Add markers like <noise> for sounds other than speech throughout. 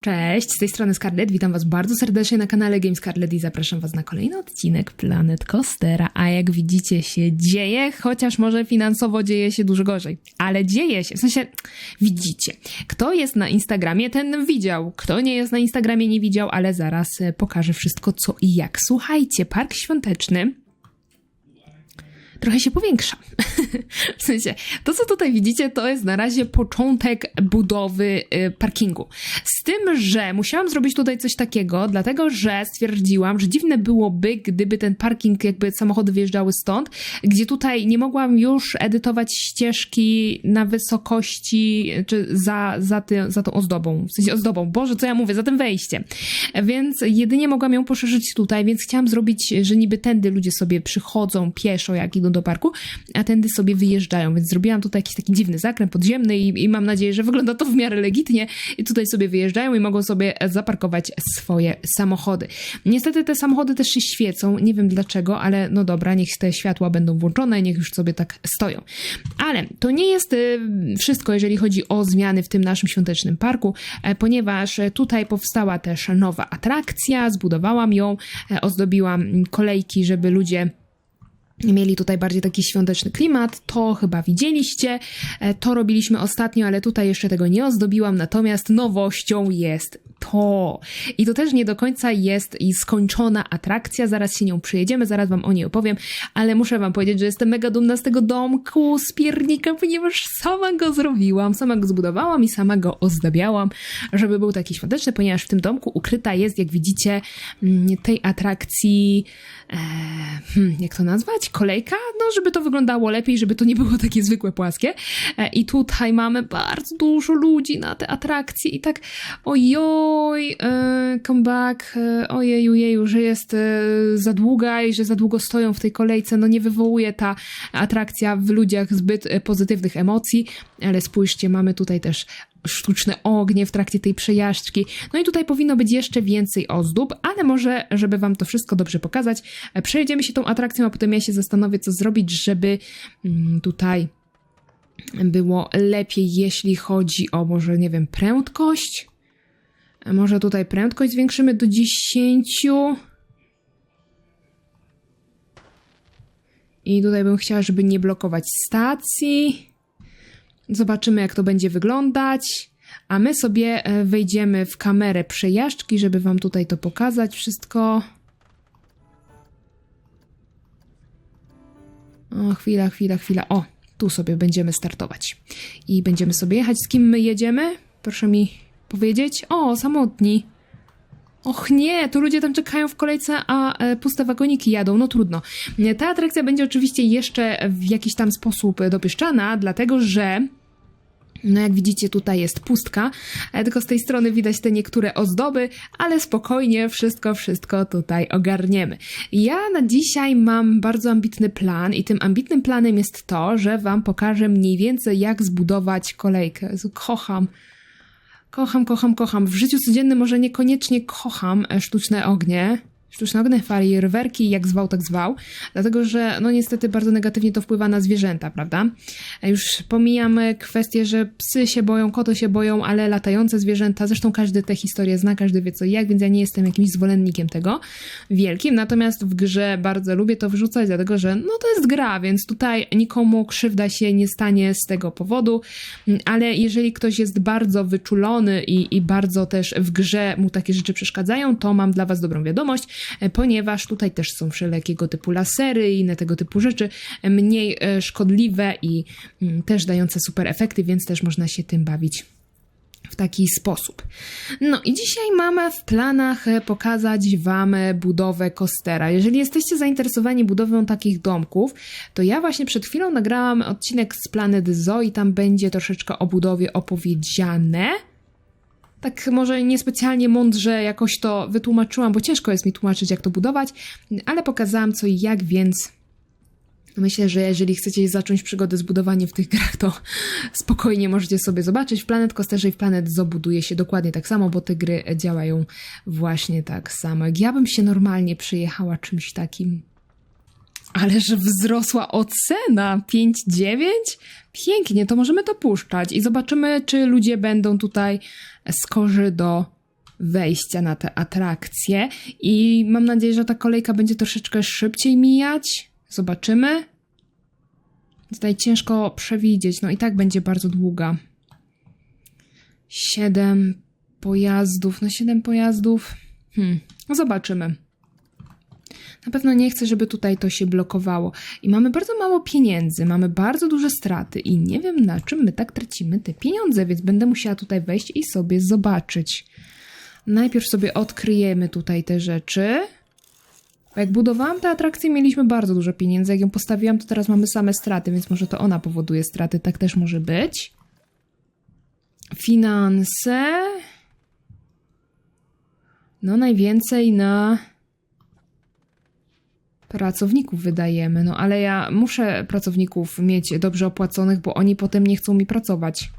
Cześć, z tej strony Scarlett, witam was bardzo serdecznie na kanale Game Scarlett i zapraszam was na kolejny odcinek Planet Coastera, a jak widzicie się dzieje, chociaż może finansowo dzieje się dużo gorzej, ale dzieje się, w sensie widzicie. Kto jest na Instagramie, ten widział, kto nie jest na Instagramie, nie widział, ale zaraz e, pokażę wszystko co i jak. Słuchajcie, park świąteczny trochę się powiększa. <laughs> w sensie, to co tutaj widzicie, to jest na razie początek budowy y, parkingu. Z tym, że musiałam zrobić tutaj coś takiego, dlatego że stwierdziłam, że dziwne byłoby, gdyby ten parking, jakby samochody wyjeżdżały stąd, gdzie tutaj nie mogłam już edytować ścieżki na wysokości, czy za, za, ty, za tą ozdobą. W sensie ozdobą, Boże, co ja mówię, za tym wejściem. Więc jedynie mogłam ją poszerzyć tutaj, więc chciałam zrobić, że niby tędy ludzie sobie przychodzą pieszo, jak idą do parku, a tędy sobie wyjeżdżają, więc zrobiłam tutaj jakiś taki dziwny zakręt podziemny i, i mam nadzieję, że wygląda to w miarę legitnie i tutaj sobie wyjeżdżają i mogą sobie zaparkować swoje samochody. Niestety te samochody też się świecą, nie wiem dlaczego, ale no dobra, niech te światła będą włączone, niech już sobie tak stoją. Ale to nie jest y, wszystko, jeżeli chodzi o zmiany w tym naszym świątecznym parku, e, ponieważ tutaj powstała też nowa atrakcja, zbudowałam ją, e, ozdobiłam kolejki, żeby ludzie mieli tutaj bardziej taki świąteczny klimat. To chyba widzieliście. E, To robiliśmy ostatnio, ale tutaj jeszcze tego nie ozdobiłam. Natomiast nowością jest to. I to też nie do końca jest i skończona atrakcja. Zaraz się nią przyjedziemy, zaraz wam o niej opowiem, ale muszę wam powiedzieć, że jestem mega dumna z tego domku, z piernika, ponieważ sama go zrobiłam, sama go zbudowałam i sama go ozdabiałam, żeby był taki świąteczny, ponieważ w tym domku ukryta jest, jak widzicie, mm, tej atrakcji e, hmm, jak to nazwać? Kolejka? No, żeby to wyglądało lepiej, żeby to nie było takie zwykłe płaskie. E, I tutaj mamy bardzo dużo ludzi na te atrakcje i tak ojoj, e, come back, e, ojeju, jeju, że jest za długa i że za długo stoją w tej kolejce. No nie wywołuje ta atrakcja w ludziach zbyt pozytywnych emocji, ale spójrzcie, mamy tutaj też sztuczne ognie w trakcie tej przejażdżki. No i tutaj powinno być jeszcze więcej ozdób, ale może, żeby wam to wszystko dobrze pokazać, e, przejedziemy się tą atrakcją, a potem ja się zastanowię, co zrobić, żeby mm, tutaj było lepiej, jeśli chodzi o może, nie wiem, prędkość. A Może tutaj prędkość zwiększymy do 10. I tutaj bym chciała, żeby nie blokować stacji. Zobaczymy, jak to będzie wyglądać. A my sobie e, wejdziemy w kamerę przejażdżki, żeby wam tutaj to pokazać wszystko. O, chwila, chwila, chwila. O, tu sobie będziemy startować. I będziemy sobie jechać. Z kim my jedziemy? Proszę mi powiedzieć. O, samotni. Och nie, tu ludzie tam czekają w kolejce, a e, puste wagoniki jadą, no trudno. Ta atrakcja będzie oczywiście jeszcze w jakiś tam sposób dopieszczana, dlatego że no jak widzicie tutaj jest pustka, e, tylko z tej strony widać te niektóre ozdoby, ale spokojnie wszystko, wszystko tutaj ogarniemy. Ja na dzisiaj mam bardzo ambitny plan i tym ambitnym planem jest to, że wam pokażę mniej więcej jak zbudować kolejkę. Kocham. Kocham, kocham, kocham. W życiu codziennym może niekoniecznie kocham e, sztuczne ognie. Sztuczne ognie, fajerwerki, jak zwał, tak zwał. Dlatego, że no niestety bardzo negatywnie to wpływa na zwierzęta, prawda? Już pomijam kwestię, że psy się boją, koty się boją, ale latające zwierzęta, zresztą każdy te historie zna, każdy wie co jak, więc ja nie jestem jakimś zwolennikiem tego wielkim. Natomiast w grze bardzo lubię to wrzucać, dlatego, że no to jest gra, więc tutaj nikomu krzywda się nie stanie z tego powodu, ale jeżeli ktoś jest bardzo wyczulony i, i bardzo też w grze mu takie rzeczy przeszkadzają, to mam dla Was dobrą wiadomość, ponieważ tutaj też są wszelkiego typu lasery i inne tego typu rzeczy, e, mniej e, szkodliwe i mm, też dające super efekty, więc też można się tym bawić w taki sposób. No i dzisiaj mamy w planach e, pokazać Wam e, budowę kostera. Jeżeli jesteście zainteresowani budową takich domków, to ja właśnie przed chwilą nagrałam odcinek z Planet Zoo i tam będzie troszeczkę o budowie opowiedziane. Tak może niespecjalnie mądrze jakoś to wytłumaczyłam, bo ciężko jest mi tłumaczyć, jak to budować, ale pokazałam co i jak, więc Myślę, że jeżeli chcecie zacząć przygodę z budowaniem w tych grach, to <laughs> spokojnie możecie sobie zobaczyć. W Planet Coasterze i w Planet Zoo buduje się dokładnie tak samo, bo te gry działają właśnie tak samo. Jak ja bym się normalnie przyjechała czymś takim. Ależ wzrosła ocena 5,9? Pięknie, to możemy to puszczać i zobaczymy, czy ludzie będą tutaj skorzy do wejścia na te atrakcje i mam nadzieję, że ta kolejka będzie troszeczkę szybciej mijać. Zobaczymy. Tutaj ciężko przewidzieć, no i tak będzie bardzo długa. Siedem pojazdów, no siedem pojazdów. Hmm, zobaczymy. Na pewno nie chcę, żeby tutaj to się blokowało. I mamy bardzo mało pieniędzy, mamy bardzo duże straty i nie wiem na czym my tak tracimy te pieniądze, więc będę musiała tutaj wejść i sobie zobaczyć. Najpierw sobie odkryjemy tutaj te rzeczy. Jak budowałam tę atrakcję, mieliśmy bardzo dużo pieniędzy. Jak ją postawiłam, to teraz mamy same straty, więc może to ona powoduje straty. Tak też może być. Finanse. No, najwięcej na pracowników wydajemy. No, ale ja muszę pracowników mieć dobrze opłaconych, bo oni potem nie chcą mi pracować.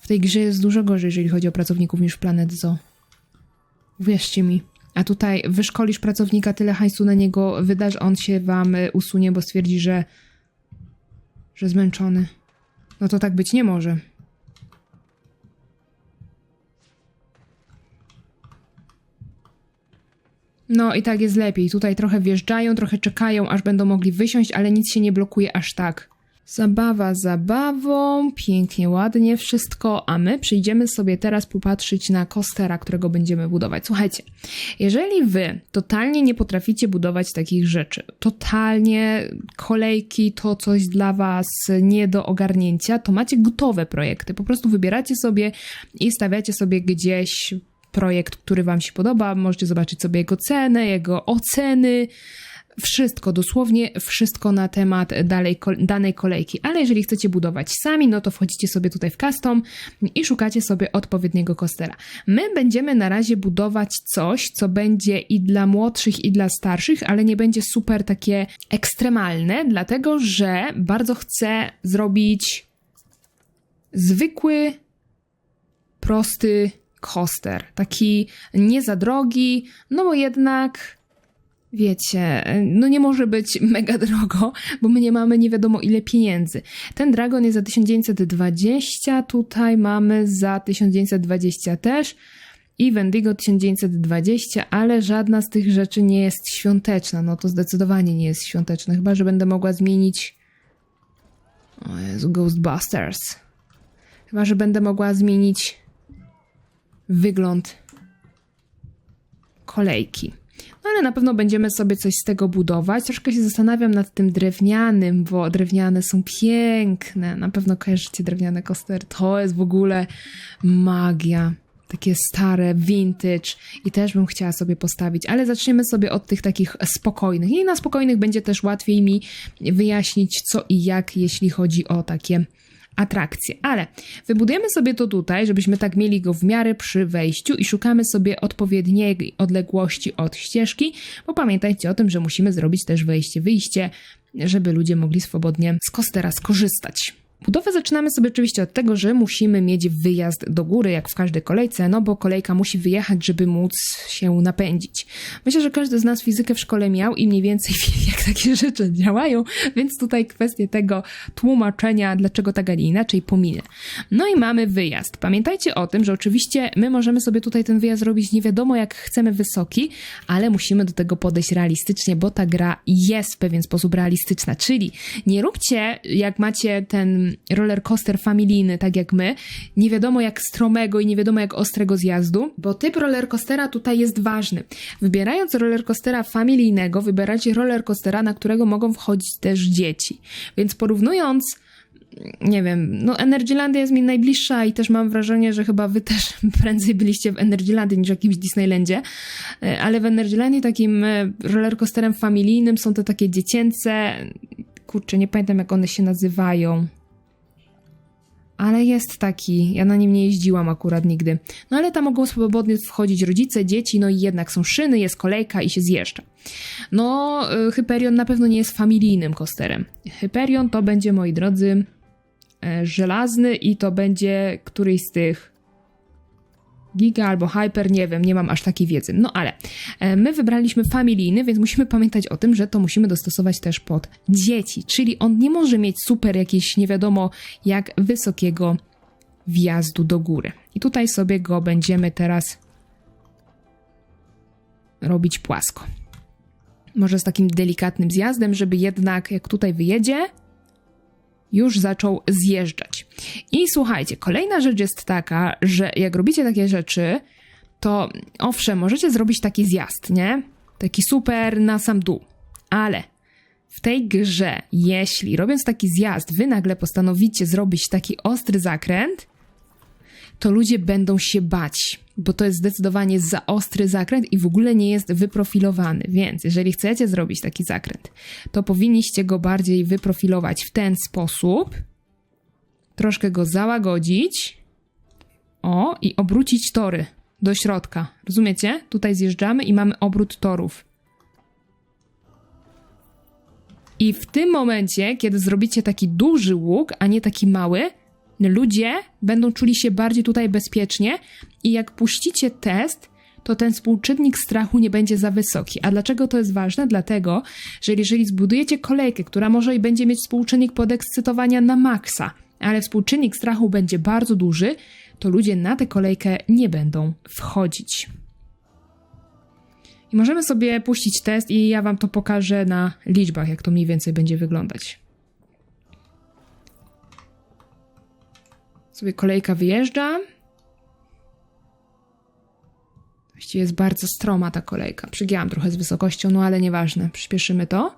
W tej grze jest dużo gorzej, jeżeli chodzi o pracowników niż w Planet Zoo. Wierzcie mi. A tutaj wyszkolisz pracownika, tyle hajsu na niego wydasz, on się wam y, usunie, bo stwierdzi, że że zmęczony. No to tak być nie może. No i tak jest lepiej. Tutaj trochę wjeżdżają, trochę czekają, aż będą mogli wysiąść, ale nic się nie blokuje aż tak. Zabawa zabawą, pięknie, ładnie wszystko, a my przyjdziemy sobie teraz popatrzeć na kostera, którego będziemy budować. Słuchajcie, jeżeli wy totalnie nie potraficie budować takich rzeczy, totalnie kolejki to coś dla was nie do ogarnięcia, to macie gotowe projekty. Po prostu wybieracie sobie i stawiacie sobie gdzieś projekt, który Wam się podoba. Możecie zobaczyć sobie jego cenę, jego oceny. Wszystko, dosłownie wszystko na temat dalej, danej kolejki. Ale jeżeli chcecie budować sami, no to wchodzicie sobie tutaj w custom i szukacie sobie odpowiedniego kostera. My będziemy na razie budować coś, co będzie i dla młodszych, i dla starszych, ale nie będzie super takie ekstremalne, dlatego że bardzo chcę zrobić zwykły, prosty coaster. Taki nie za drogi, no bo jednak wiecie, no nie może być <laughs> mega drogo, bo my nie mamy nie wiadomo ile pieniędzy. Ten Dragon jest za 1920, tutaj mamy za 1920 też i Wendigo 1920, ale żadna z tych rzeczy nie jest świąteczna. No to zdecydowanie nie jest świąteczne, chyba że będę mogła zmienić. O Jezu, Ghostbusters. Chyba że będę mogła zmienić wygląd kolejki. No ale na pewno będziemy sobie coś z tego budować. Troszkę się zastanawiam nad tym drewnianym, bo drewniane są piękne. Na pewno kojarzycie drewniane kostery. To jest w ogóle magia. Takie stare, vintage i też bym chciała sobie postawić, ale zaczniemy sobie od tych takich spokojnych. I na spokojnych będzie też łatwiej mi wyjaśnić co i jak, jeśli chodzi o takie atrakcje. Ale wybudujemy sobie to tutaj, żebyśmy tak mieli go w miarę przy wejściu i szukamy sobie odpowiedniej odległości od ścieżki, bo pamiętajcie o tym, że musimy zrobić też wejście, wyjście, żeby ludzie mogli swobodnie z kostera skorzystać. Budowę zaczynamy sobie oczywiście od tego, że musimy mieć wyjazd do góry, jak w każdej kolejce, no bo kolejka musi wyjechać, żeby móc się napędzić. Myślę, że każdy z nas fizykę w szkole miał i mniej więcej <laughs> wie, jak takie rzeczy działają, więc tutaj kwestię tego tłumaczenia, dlaczego tak, a nie inaczej, pominę. No i mamy wyjazd. Pamiętajcie o tym, że oczywiście my możemy sobie tutaj ten wyjazd robić nie wiadomo jak chcemy wysoki, ale musimy do tego podejść realistycznie, bo ta gra jest w pewien sposób realistyczna, czyli nie róbcie, jak macie ten roller coaster familijny, tak jak my, nie wiadomo jak stromego i nie wiadomo jak ostrego zjazdu, bo typ roller coastera tutaj jest ważny. Wybierając roller coastera familijnego, wybieracie roller coastera, na którego mogą wchodzić też dzieci. Więc porównując nie wiem, no Energylandia jest mi najbliższa i też mam wrażenie, że chyba wy też <laughs> prędzej byliście w Energylandii niż w jakimś Disneylandzie, E, ale w Energylandii takim e, rollercoasterem familijnym są te takie dziecięce, kurczę, nie pamiętam jak one się nazywają. Ale jest taki, ja na nim nie jeździłam akurat nigdy. No ale tam mogą swobodnie wchodzić rodzice, dzieci, no i jednak są szyny, jest kolejka i się zjeżdża. No, y, Hyperion na pewno nie jest familijnym kosterem. Hyperion to będzie, moi drodzy, e, żelazny i to będzie któryś z tych Giga albo Hyper, nie wiem, nie mam aż takiej wiedzy. No ale e, my wybraliśmy familijny, więc musimy pamiętać o tym, że to musimy dostosować też pod dzieci, czyli on nie może mieć super jakieś nie wiadomo jak wysokiego wjazdu do góry. I tutaj sobie go będziemy teraz robić płasko. Może z takim delikatnym zjazdem, żeby jednak jak tutaj wyjedzie, już zaczął zjeżdżać. I słuchajcie, kolejna rzecz jest taka, że jak robicie takie rzeczy, to owszem, możecie zrobić taki zjazd, nie? Taki super na sam dół. Ale w tej grze, jeśli robiąc taki zjazd, wy nagle postanowicie zrobić taki ostry zakręt, to ludzie będą się bać, bo to jest zdecydowanie za ostry zakręt i w ogóle nie jest wyprofilowany. Więc jeżeli chcecie zrobić taki zakręt, to powinniście go bardziej wyprofilować w ten sposób, troszkę go załagodzić, o, i obrócić tory do środka. Rozumiecie? Tutaj zjeżdżamy i mamy obrót torów. I w tym momencie, kiedy zrobicie taki duży łuk, a nie taki mały, ludzie będą czuli się bardziej tutaj bezpiecznie i jak puścicie test, to ten współczynnik strachu nie będzie za wysoki. A dlaczego to jest ważne? Dlatego, że jeżeli zbudujecie kolejkę, która może i będzie mieć współczynnik podekscytowania na maksa, ale współczynnik strachu będzie bardzo duży, to ludzie na tę kolejkę nie będą wchodzić. I możemy sobie puścić test i ja wam to pokażę na liczbach, jak to mniej więcej będzie wyglądać. Sobie kolejka wyjeżdża. Właściwie jest bardzo stroma ta kolejka. Przygięłam trochę z wysokością, no ale nieważne. Przyspieszymy to.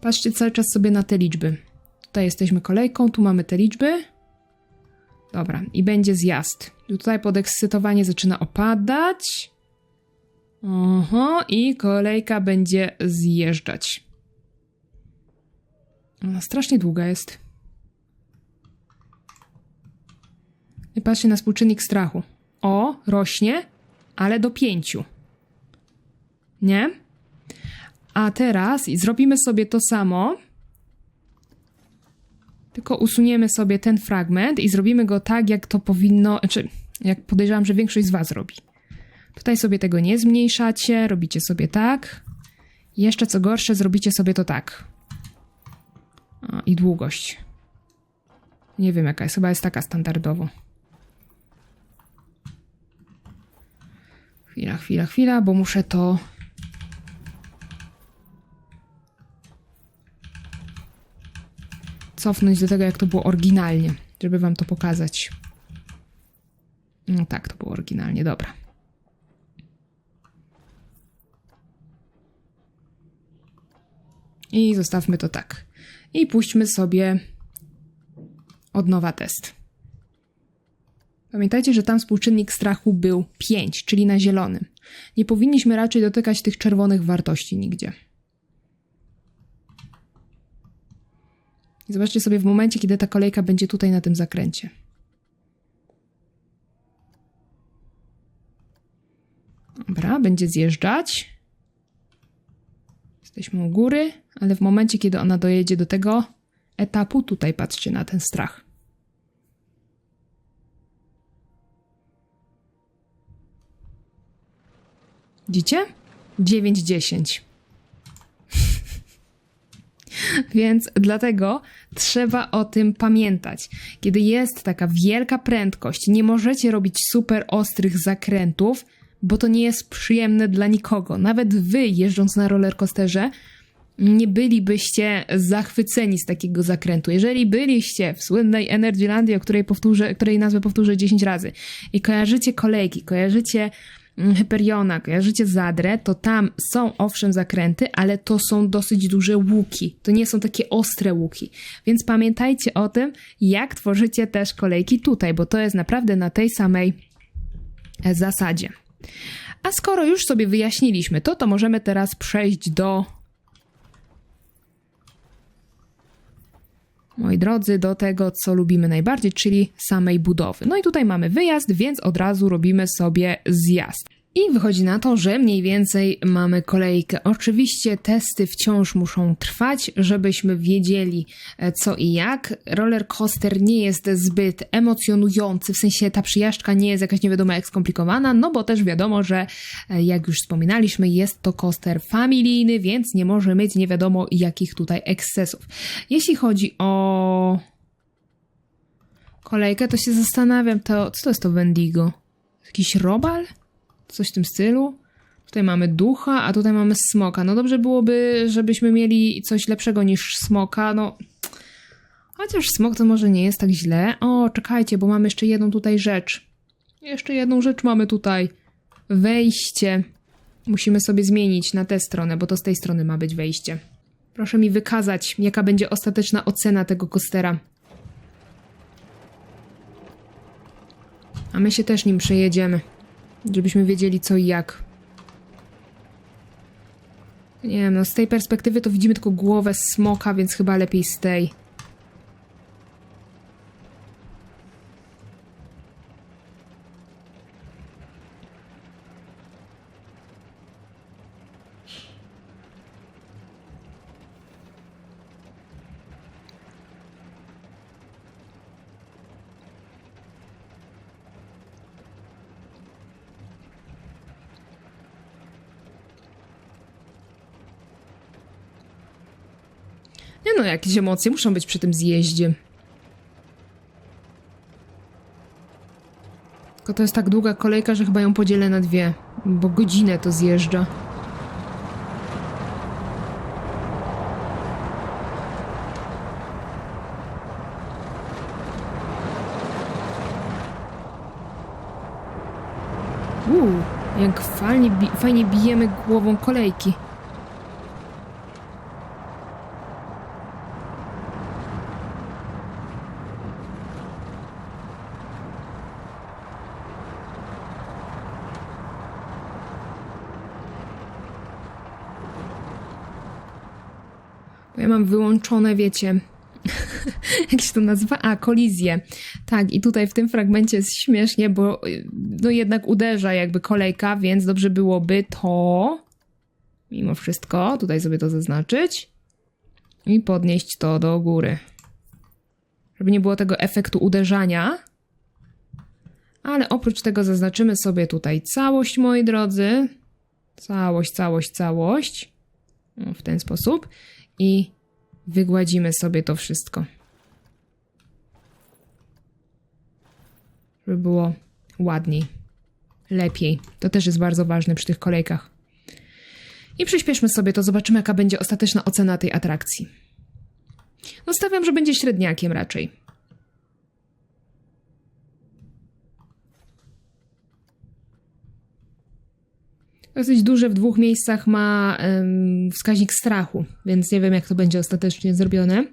Patrzcie cały czas sobie na te liczby. Tutaj jesteśmy kolejką, tu mamy te liczby. Dobra, i będzie zjazd. Tutaj podekscytowanie zaczyna opadać. Oho, i kolejka będzie zjeżdżać. Ona strasznie długa jest. Patrzcie na współczynnik strachu. O, rośnie, ale do pięciu. Nie? A teraz zrobimy sobie to samo. Tylko usuniemy sobie ten fragment i zrobimy go tak, jak to powinno, znaczy, jak podejrzewam, że większość z Was robi. Tutaj sobie tego nie zmniejszacie, robicie sobie tak. Jeszcze co gorsze, zrobicie sobie to tak. O, I długość. Nie wiem jaka jest, chyba jest taka standardowo. Chwila, chwila, chwila, bo muszę to. Cofnąć do tego, jak to było oryginalnie, żeby wam to pokazać. No tak, to było oryginalnie, dobra. I zostawmy to tak. I puśćmy sobie od nowa test. Pamiętajcie, że tam współczynnik strachu był 5, czyli na zielonym. Nie powinniśmy raczej dotykać tych czerwonych wartości nigdzie. Zobaczcie sobie w momencie, kiedy ta kolejka będzie tutaj na tym zakręcie. Dobra, będzie zjeżdżać. Jesteśmy u góry, ale w momencie, kiedy ona dojedzie do tego etapu, tutaj patrzcie na ten strach. Widzicie? 9-10. <laughs> Więc dlatego trzeba o tym pamiętać. Kiedy jest taka wielka prędkość, nie możecie robić super ostrych zakrętów, bo to nie jest przyjemne dla nikogo. Nawet wy, jeżdżąc na rollercoasterze, nie bylibyście zachwyceni z takiego zakrętu. Jeżeli byliście w słynnej Energylandii, o której, powtórzę, której nazwę powtórzę 10 razy, i kojarzycie kolejki, kojarzycie Hyperiona, kojarzycie Zadrę, to tam są owszem zakręty, ale to są dosyć duże łuki. To nie są takie ostre łuki. Więc pamiętajcie o tym, jak tworzycie też kolejki tutaj, bo to jest naprawdę na tej samej e, zasadzie. A skoro już sobie wyjaśniliśmy to, to możemy teraz przejść do. Moi drodzy, do tego, co lubimy najbardziej, czyli samej budowy. No i tutaj mamy wyjazd, więc od razu robimy sobie zjazd. I wychodzi na to, że mniej więcej mamy kolejkę. Oczywiście testy wciąż muszą trwać, żebyśmy wiedzieli e, co i jak. Roller coaster nie jest zbyt emocjonujący, w sensie ta przyjażdżka nie jest jakaś nie wiadomo jak skomplikowana, no bo też wiadomo, że e, jak już wspominaliśmy, jest to coaster familijny, więc nie może mieć nie wiadomo jakich tutaj ekscesów. Jeśli chodzi o kolejkę, to się zastanawiam, to co to jest to Wendigo? Jakiś robal? Coś w tym stylu? Tutaj mamy ducha, a tutaj mamy smoka. No dobrze byłoby, żebyśmy mieli coś lepszego niż smoka, no... Chociaż smok to może nie jest tak źle. O, czekajcie, bo mamy jeszcze jedną tutaj rzecz. Jeszcze jedną rzecz mamy tutaj. Wejście. Musimy sobie zmienić na tę stronę, bo to z tej strony ma być wejście. Proszę mi wykazać, jaka będzie ostateczna ocena tego kostera. A my się też nim przejedziemy, żebyśmy wiedzieli co i jak. Nie wiem, no z tej perspektywy to widzimy tylko głowę smoka, więc chyba lepiej z tej. Nie no, jakieś emocje muszą być przy tym zjeździe. Tylko to jest tak długa kolejka, że chyba ją podzielę na dwie, bo godzinę to zjeżdża. Uuu, jak fajnie, bi fajnie bijemy głową kolejki. Ja mam wyłączone, wiecie, <laughs> jak się to nazywa? A, kolizję. Tak, i tutaj w tym fragmencie jest śmiesznie, bo y, no jednak uderza jakby kolejka, więc dobrze byłoby to, mimo wszystko, tutaj sobie to zaznaczyć i podnieść to do góry. Żeby nie było tego efektu uderzania. Ale oprócz tego zaznaczymy sobie tutaj całość, moi drodzy. Całość, całość, całość. O, w ten sposób. I wygładzimy sobie to wszystko. Żeby było ładniej, lepiej. To też jest bardzo ważne przy tych kolejkach. I przyspieszmy sobie to, zobaczymy, jaka będzie ostateczna ocena tej atrakcji. No stawiam, że będzie średniakiem raczej. Dosyć duże w dwóch miejscach ma em, wskaźnik strachu, więc nie wiem, jak to będzie ostatecznie zrobione.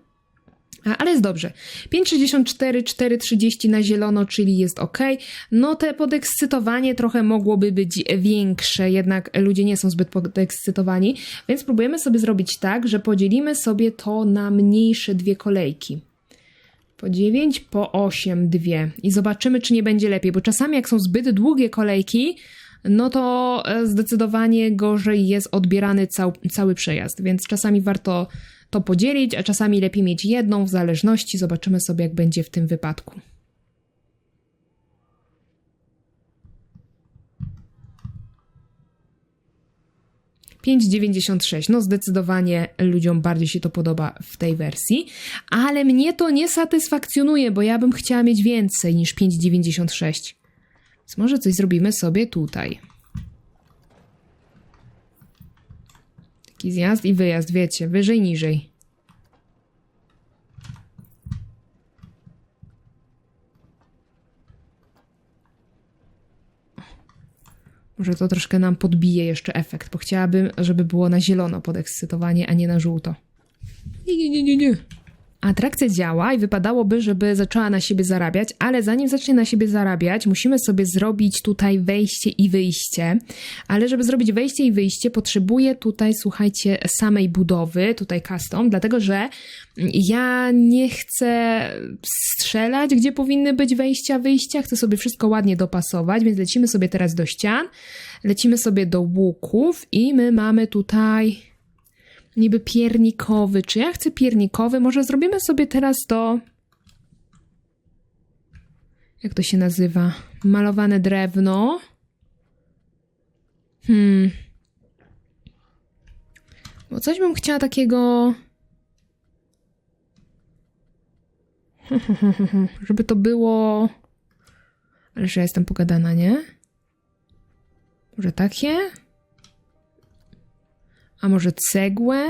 Ale jest dobrze. 5,64, 4,30 na zielono, czyli jest ok. No te podekscytowanie trochę mogłoby być większe, jednak ludzie nie są zbyt podekscytowani, więc próbujemy sobie zrobić tak, że podzielimy sobie to na mniejsze dwie kolejki. Po 9, po 8, dwie. I zobaczymy, czy nie będzie lepiej, bo czasami jak są zbyt długie kolejki, no to e, zdecydowanie gorzej jest odbierany cał, cały przejazd, więc czasami warto to podzielić, a czasami lepiej mieć jedną w zależności. Zobaczymy sobie, jak będzie w tym wypadku. Pięć dziewięćdziesiąt sześć. No zdecydowanie ludziom bardziej się to podoba w tej wersji, ale mnie to nie satysfakcjonuje, bo ja bym chciała mieć więcej niż 5,96. Więc może coś zrobimy sobie tutaj. Taki zjazd i wyjazd, wiecie, wyżej, niżej. Może to troszkę nam podbije jeszcze efekt, bo chciałabym, żeby było na zielono podekscytowanie, a nie na żółto. Nie, nie, nie, nie, nie. Atrakcja działa i wypadałoby, żeby zaczęła na siebie zarabiać, ale zanim zacznie na siebie zarabiać, musimy sobie zrobić tutaj wejście i wyjście. Ale żeby zrobić wejście i wyjście, potrzebuję tutaj, słuchajcie, samej budowy, tutaj custom, dlatego że ja nie chcę strzelać, gdzie powinny być wejścia, wyjścia. Chcę sobie wszystko ładnie dopasować, więc lecimy sobie teraz do ścian, lecimy sobie do łuków i my mamy tutaj niby piernikowy. Czy ja chcę piernikowy? Może zrobimy sobie teraz to. Jak to się nazywa? Malowane drewno. Hmm. Bo coś bym chciała takiego. <laughs> Żeby to było... Ależ ja jestem pogadana, nie? Może takie? A może cegłę?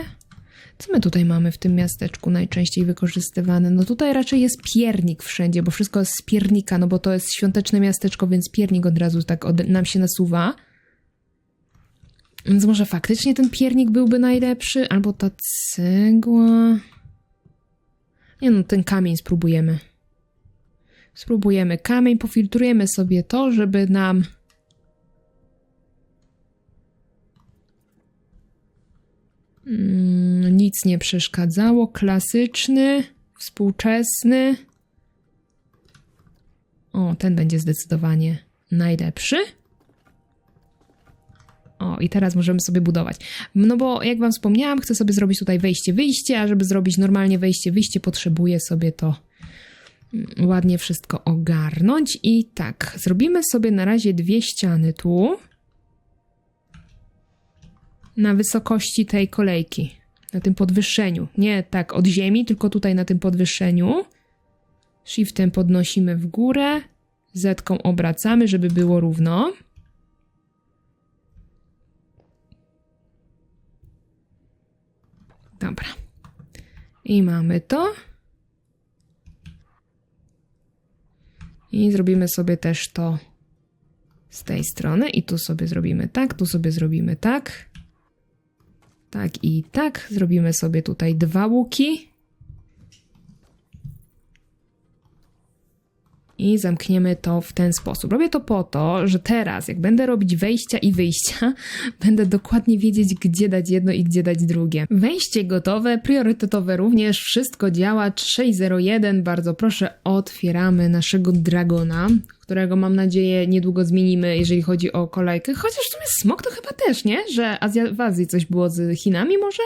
Co my tutaj mamy w tym miasteczku najczęściej wykorzystywane? No tutaj raczej jest piernik wszędzie, bo wszystko jest z piernika, no bo to jest świąteczne miasteczko, więc piernik od razu tak od, nam się nasuwa. Więc może faktycznie ten piernik byłby najlepszy, albo ta cegła. Nie no, ten kamień spróbujemy. Spróbujemy kamień, pofiltrujemy sobie to, żeby nam nic nie przeszkadzało. Klasyczny, współczesny. O, ten będzie zdecydowanie najlepszy. O, i teraz możemy sobie budować. No bo jak wam wspomniałam, chcę sobie zrobić tutaj wejście, wyjście, a żeby zrobić normalnie wejście, wyjście, potrzebuję sobie to mm, ładnie wszystko ogarnąć. I tak, zrobimy sobie na razie dwie ściany tu na wysokości tej kolejki, na tym podwyższeniu. Nie tak od ziemi, tylko tutaj na tym podwyższeniu. Shiftem podnosimy w górę, zetką obracamy, żeby było równo. Dobra. I mamy to. I zrobimy sobie też to z tej strony. I tu sobie zrobimy tak, tu sobie zrobimy tak. Tak i tak. Zrobimy sobie tutaj dwa łuki. I zamkniemy to w ten sposób. Robię to po to, że teraz, jak będę robić wejścia i wyjścia, <laughs> będę dokładnie wiedzieć, gdzie dać jedno i gdzie dać drugie. Wejście gotowe, priorytetowe również, wszystko działa. 601, bardzo proszę, otwieramy naszego dragona, którego mam nadzieję niedługo zmienimy, jeżeli chodzi o kolejkę. Chociaż w sumie smok to chyba też, nie? Że Azja, w Azji coś było z Chinami może?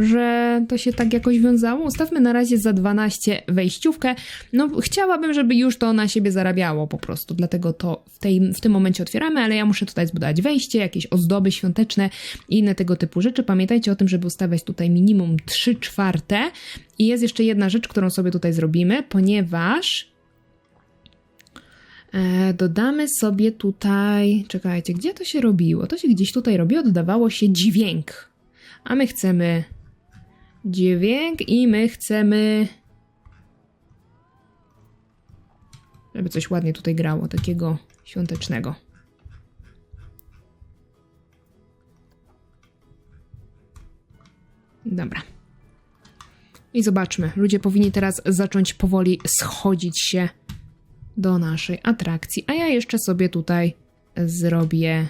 Że to się tak jakoś wiązało. Ustawmy na razie za 12 wejściówkę. No, chciałabym, żeby już to na siebie zarabiało po prostu, dlatego to w, tej, w tym momencie otwieramy, ale ja muszę tutaj zbudować wejście, jakieś ozdoby świąteczne i inne tego typu rzeczy. Pamiętajcie o tym, żeby ustawiać tutaj minimum 3 czwarte. I jest jeszcze jedna rzecz, którą sobie tutaj zrobimy, ponieważ e, dodamy sobie tutaj, czekajcie, gdzie to się robiło? To się gdzieś tutaj robiło, dodawało się dźwięk a my chcemy dźwięk i my chcemy żeby coś ładnie tutaj grało, takiego świątecznego. Dobra. I zobaczmy, ludzie powinni teraz zacząć powoli schodzić się do naszej atrakcji, a ja jeszcze sobie tutaj zrobię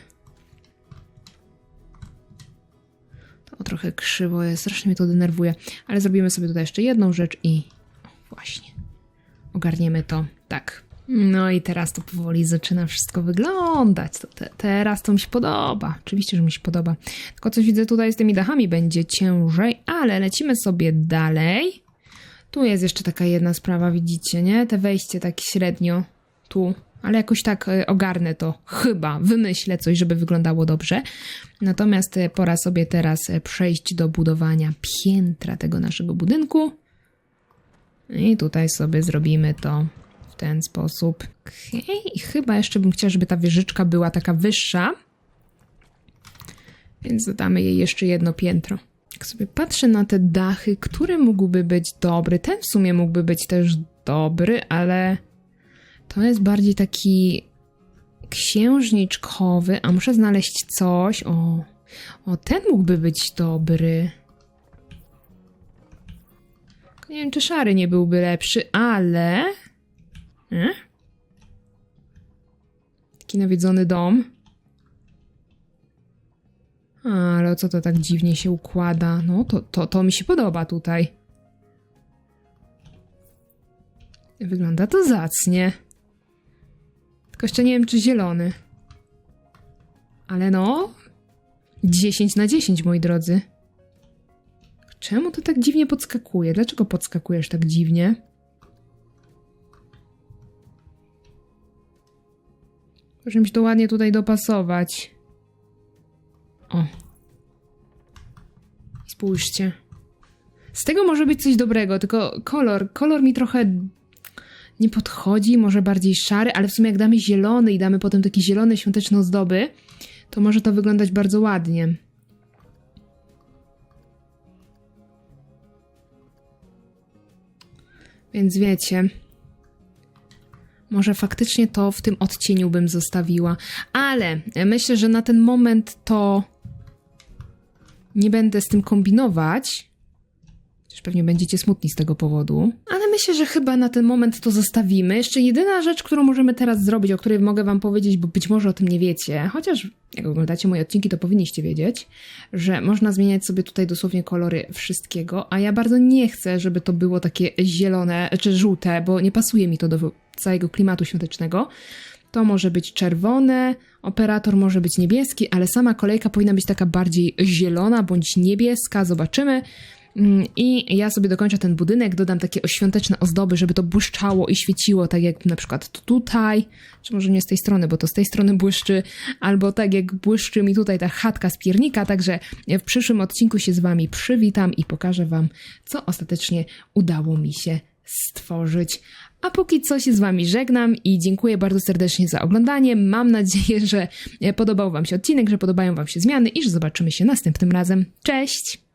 O, trochę krzywo jest, strasznie mnie to denerwuje. Ale zrobimy sobie tutaj jeszcze jedną rzecz i... Właśnie. Ogarniemy to. Tak. No i teraz to powoli zaczyna wszystko wyglądać. To te, teraz to mi się podoba. Oczywiście, że mi się podoba. Tylko coś widzę tutaj z tymi dachami będzie ciężej, ale lecimy sobie dalej. Tu jest jeszcze taka jedna sprawa, widzicie, nie? Te wejście tak średnio tu ale jakoś tak e, ogarnę to, chyba, wymyślę coś, żeby wyglądało dobrze. Natomiast e, pora sobie teraz e, przejść do budowania piętra tego naszego budynku. I tutaj sobie zrobimy to w ten sposób. Okay. I chyba jeszcze bym chciała, żeby ta wieżyczka była taka wyższa. Więc dodamy jej jeszcze jedno piętro. Jak sobie patrzę na te dachy, który mógłby być dobry, ten w sumie mógłby być też dobry, ale to jest bardziej taki księżniczkowy, a muszę znaleźć coś. O, o ten mógłby być dobry. Nie wiem, czy szary nie byłby lepszy, ale... E? Taki nawiedzony dom. Ale co to tak dziwnie się układa? No, to, to, to mi się podoba tutaj. Wygląda to zacnie. Tylko jeszcze nie wiem, czy zielony. Ale no... 10 na 10, moi drodzy. Czemu to tak dziwnie podskakuje? Dlaczego podskakujesz tak dziwnie? Proszę mi się to ładnie tutaj dopasować. O. Spójrzcie. Z tego może być coś dobrego, tylko kolor, kolor mi trochę nie podchodzi, może bardziej szary, ale w sumie jak damy zielony i damy potem takie zielone świąteczne ozdoby, to może to wyglądać bardzo ładnie. Więc wiecie, może faktycznie to w tym odcieniu bym zostawiła, ale myślę, że na ten moment to nie będę z tym kombinować. Chociaż pewnie będziecie smutni z tego powodu. Ale myślę, że chyba na ten moment to zostawimy. Jeszcze jedyna rzecz, którą możemy teraz zrobić, o której mogę wam powiedzieć, bo być może o tym nie wiecie, chociaż jak oglądacie moje odcinki, to powinniście wiedzieć, że można zmieniać sobie tutaj dosłownie kolory wszystkiego, a ja bardzo nie chcę, żeby to było takie zielone czy żółte, bo nie pasuje mi to do całego klimatu świątecznego. To może być czerwone, operator może być niebieski, ale sama kolejka powinna być taka bardziej zielona bądź niebieska. Zobaczymy. Mm, I ja sobie dokończę ten budynek, dodam takie świąteczne ozdoby, żeby to błyszczało i świeciło, tak jak na przykład tutaj, czy może nie z tej strony, bo to z tej strony błyszczy, albo tak jak błyszczy mi tutaj ta chatka z piernika, także w przyszłym odcinku się z wami przywitam i pokażę wam, co ostatecznie udało mi się stworzyć. A póki co się z Wami żegnam i dziękuję bardzo serdecznie za oglądanie. Mam nadzieję, że podobał Wam się odcinek, że podobają Wam się zmiany i że zobaczymy się następnym razem. Cześć!